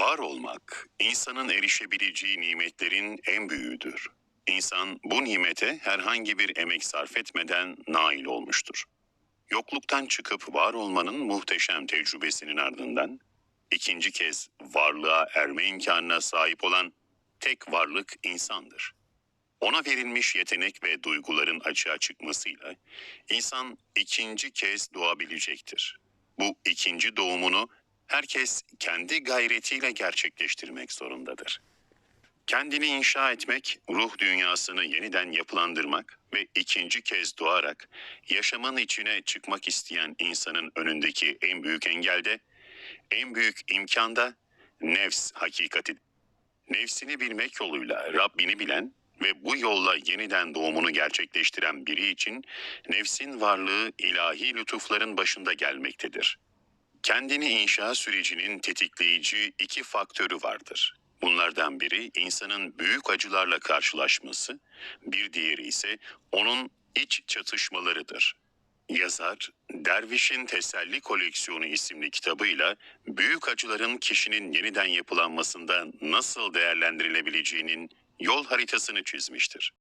Var olmak, insanın erişebileceği nimetlerin en büyüğüdür. İnsan bu nimete herhangi bir emek sarf etmeden nail olmuştur. Yokluktan çıkıp var olmanın muhteşem tecrübesinin ardından, ikinci kez varlığa erme imkanına sahip olan tek varlık insandır. Ona verilmiş yetenek ve duyguların açığa çıkmasıyla insan ikinci kez doğabilecektir. Bu ikinci doğumunu herkes kendi gayretiyle gerçekleştirmek zorundadır. Kendini inşa etmek, ruh dünyasını yeniden yapılandırmak ve ikinci kez doğarak yaşamın içine çıkmak isteyen insanın önündeki en büyük engelde, en büyük imkanda nefs hakikati. Nefsini bilmek yoluyla Rabbini bilen ve bu yolla yeniden doğumunu gerçekleştiren biri için nefsin varlığı ilahi lütufların başında gelmektedir. Kendini inşa sürecinin tetikleyici iki faktörü vardır. Bunlardan biri insanın büyük acılarla karşılaşması, bir diğeri ise onun iç çatışmalarıdır. Yazar, Derviş'in Teselli Koleksiyonu isimli kitabıyla büyük acıların kişinin yeniden yapılanmasında nasıl değerlendirilebileceğinin yol haritasını çizmiştir.